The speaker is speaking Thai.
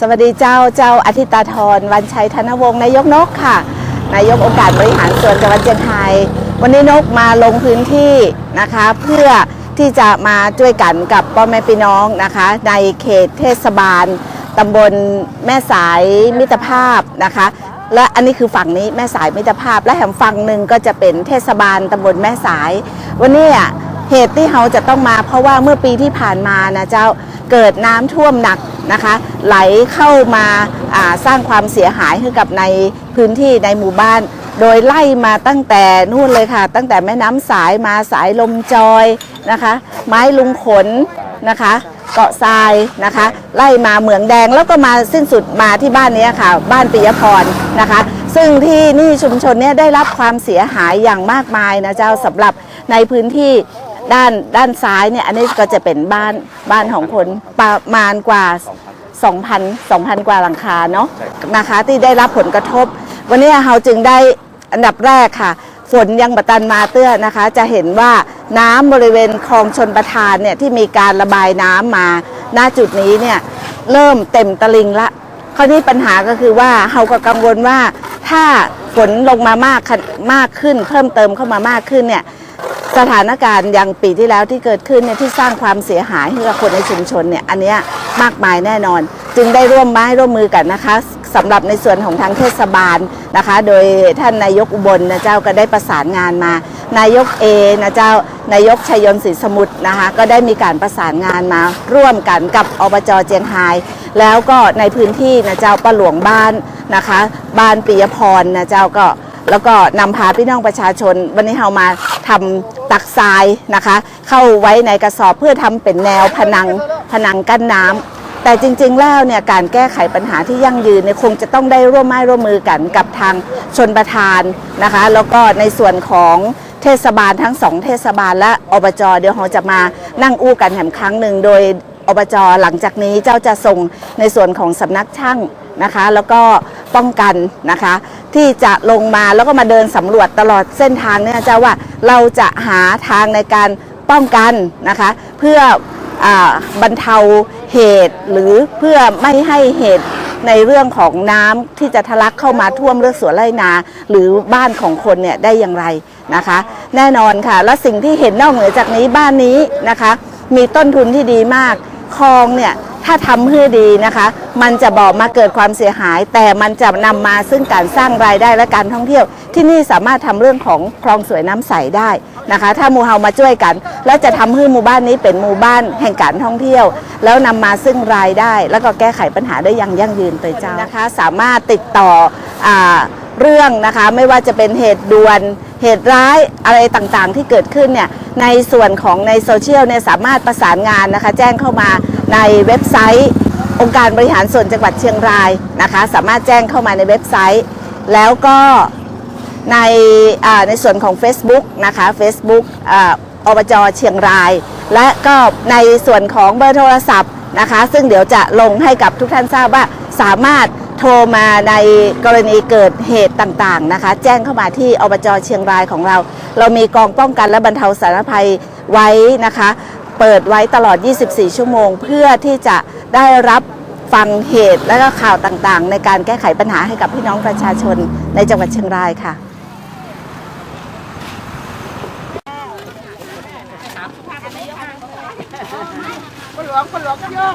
สวัสดีเจ้าเจ้าอาทิตาธรวันชัยธนวงศ์นายกนกค่ะ นายกองค์การบริหารส่วนจังหวัดเชียงราย วันนี้นกมาลงพื้นที่นะคะ เพื่อที่จะมาช่วยกันกับพ่อแม่พี่น้องนะคะ ในเขตเทศบาลตำบลแม่สายมิตรภาพนะคะ และอันนี้คือฝั่งนี้แม่สายมิตรภาพ และแถมฝั่งหนึ่งก็จะเป็นเทศบาลตำบลแม่สาย วันนี้อะเหตุที่เขาจะต้องมาเพราะว่าเมื่อปีที่ผ่านมานะเจ้าเกิดน้ำท่วมหนัก นะคะ ไหลเข้ามาาสร้างความเสียหายให้กับในพื้นที่ในหมู่บ้าน โดยไล่มาตั้งแต่นู่นเลยค่ะ ตั้งแต่แม่น้ำสายมาสายลมจอยนะคะ ไม้ลุงขนนะคะเกาะทรายนะคะ ไล่มาเหมืองแดงแล้วก็มาสิ้นสุดมาที่บ้านนี้ค่ะ บ้านปิยพรนะคะ ซึ่งที่นี่ชุมชนเนี้ได้รับความเสียหายอย่างมากมายนะเจ้าสำหรับในพื้นที่ ด้านด้านซ้ายเนี่ยอันนี้ก็จะเป็นบ้านบ้านของคนประมาณกว่า 2,000 2,000 กว่าหลังคาเนาะนะคะที่ได้รับผลกระทบ วันนี้เราจึงได้อันดับแรกค่ะ ฝนยังบัตันมาเตื้อนะคะ จะเห็นว่าน้ำบริเวณคลองชนประทานเนี่ยที่มีการระบายน้ำมาณจุดนี้เนี่ยเริ่มเต็มตลิงละคราวนี้ปัญหาก็คือว่าเราก็กังวลว่าถ้าฝนลงมามากมากขึ้น เพิ่มเติมเข้ามามากขึ้นเนี่ย สถานการณ์อย่างปีที่แล้วที่เกิดขึ้นเนี่ยที่สร้างความเสียหายให้กับคนในชุมชนเนี่ยอันเนี้ยมากมายแน่นอน จึงได้ร่วมไม้ร่วมมือกันนะคะสำหรับในส่วนของทางเทศบาลนะคะ โดยท่านนายกอุบลนะเจ้าก็ได้ประสานงานมา นายกเอนะเจ้านายกชัยยนต์ศรีสมุทรนะคะก็ได้มีการประสานงานมาร่วมกันกับอบจเจียงไฮแล้วก็ในพื้นที่นะเจ้าป้าหลวงบ้านนะคะ บ้านปิยพรนะเจ้าก็แล้วก็นำพาพี่น้องประชาชนวันนี้เรามาทำ ตักทรายนะคะ เข้าไว้ในกระสอบเพื่อทำเป็นแนวผนังผนังกั้นน้ำแต่จริงๆแล้วเนี่ยการแก้ไขปัญหาที่ยั่งยืนเนี่ยคงจะต้องได้ร่วมไม้ร่วมมือกันกับทางชนประทานนะคะ แล้วก็ในส่วนของเทศบาลทั้งสองเทศบาลและอบจเดี๋ยวเราจะมานั่งอู้กันแถมครั้งหนึ่งโดยอบจหลังจากนี้เจ้าจะส่งในส่วนของสำนักช่างนะคะ แล้วก็ป้องกันนะคะ ที่จะลงมาแล้วก็มาเดินสำรวจตลอดเส้นทางเนี่ยเจ้าว่าเราจะหาทางในการป้องกันนะคะ เพื่ออบรรเทาเหตุหรือเพื่อไม่ให้เหตุในเรื่องของน้ำที่จะทะลักเข้ามาท่วมเรือกสวนไร่นา หรือบ้านของคนเนี่ยได้อย่างไรนะคะ แน่นอนค่ะ และสิ่งที่เห็นนอกเหนือจากนี้บ้านนี้นะคะ มีต้นทุนที่ดีมากคลองเนี่ย ถ้าทำให้ดีนะคะ มันจะบอกมาเกิดความเสียหาย แต่มันจะนำมาซึ่งการสร้างรายได้และการท่องเที่ยว ที่นี่สามารถทำเรื่องของคลองสวยน้ำใสได้นะคะ ถ้ามูเฮามาช่วยกัน และจะทำให้หมู่บ้านนี้เป็นหมู่บ้านแห่งการท่องเที่ยว แล้วนำมาซึ่งรายได้ แล้วก็แก้ไขปัญหาได้อย่างยั่งยืนไปเจ้านะคะ สามารถติดต่ออเรื่องนะคะไม่ว่าจะเป็นเหตุด่วน เหตุร้ายอะไรต่างๆ ที่เกิดขึ้นเนี่ยในส่วนของในโซเชียลเนี่ยสามารถประสานงานนะคะ แจ้งเข้ามาในเว็บไซต์ องค์การบริหารส่วนจังหวัดเชียงรายนะคะ สามารถแจ้งเข้ามาในเว็บไซต์ แล้วก็ในในส่วนของ Facebook นะคะ Facebook อบจเชียงราย และก็ในส่วนของเบอร์โทรศัพท์นะคะ ซึ่งเดี๋ยวจะลงให้กับทุกท่านทราบว่าสามารถ โทรมาในกรณีเกิดเหตุต่างๆนะคะ แจ้งเข้ามาที่อบจเชียงรายของเรา เรามีกองป้องกันและบรรเทาสาธารณภัยไว้นะคะ เปิดไว้ตลอด 24 ชั่วโมง เพื่อที่จะได้รับฟังเหตุและก็ข่าวต่างๆ ในการแก้ไขปัญหาให้กับพี่น้องประชาชนในจังหวัดเชียงรายค่ะคนหลวงคนหลวงก็โยก